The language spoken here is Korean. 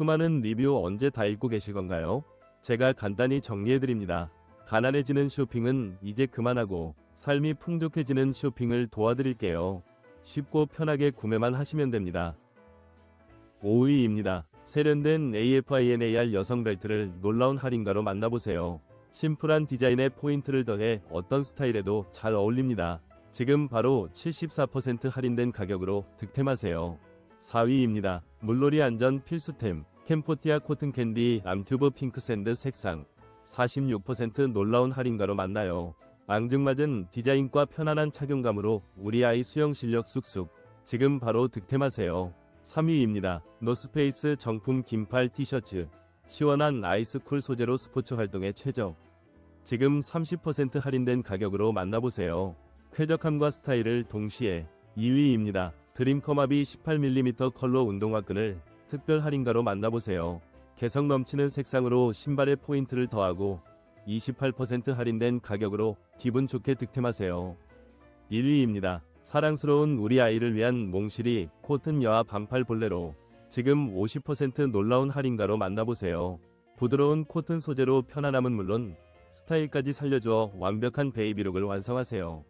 수많은 리뷰 언제 다 읽고 계실 건가요? 제가 간단히 정리해드립니다. 가난해지는 쇼핑은 이제 그만하고 삶이 풍족해지는 쇼핑을 도와드릴게요. 쉽고 편하게 구매만 하시면 됩니다. 5위입니다. 세련된 AFINAR 여성 벨트를 놀라운 할인가로 만나보세요. 심플한 디자인에 포인트를 더해 어떤 스타일에도 잘 어울립니다. 지금 바로 74% 할인된 가격으로 득템하세요. 4위입니다. 물놀이 안전 필수템 캠포티아 코튼 캔디 암튜브 핑크 샌드 색상 46% 놀라운 할인가로 만나요. 앙증맞은 디자인과 편안한 착용감으로 우리 아이 수영 실력 쑥쑥 지금 바로 득템하세요. 3위입니다. 노스페이스 정품 긴팔 티셔츠 시원한 아이스쿨 소재로 스포츠 활동에 최적 지금 30% 할인된 가격으로 만나보세요. 쾌적함과 스타일을 동시에 2위입니다. 드림커마비 18mm 컬러 운동화 끈을 특별 할인가로 만나보세요. 개성 넘치는 색상으로 신발에 포인트를 더하고 28% 할인된 가격으로 기분 좋게 득템하세요. 1위입니다. 사랑스러운 우리 아이를 위한 몽실이 코튼 여아 반팔 볼레로 지금 50% 놀라운 할인가로 만나보세요. 부드러운 코튼 소재로 편안함은 물론 스타일까지 살려줘 완벽한 베이비룩을 완성하세요.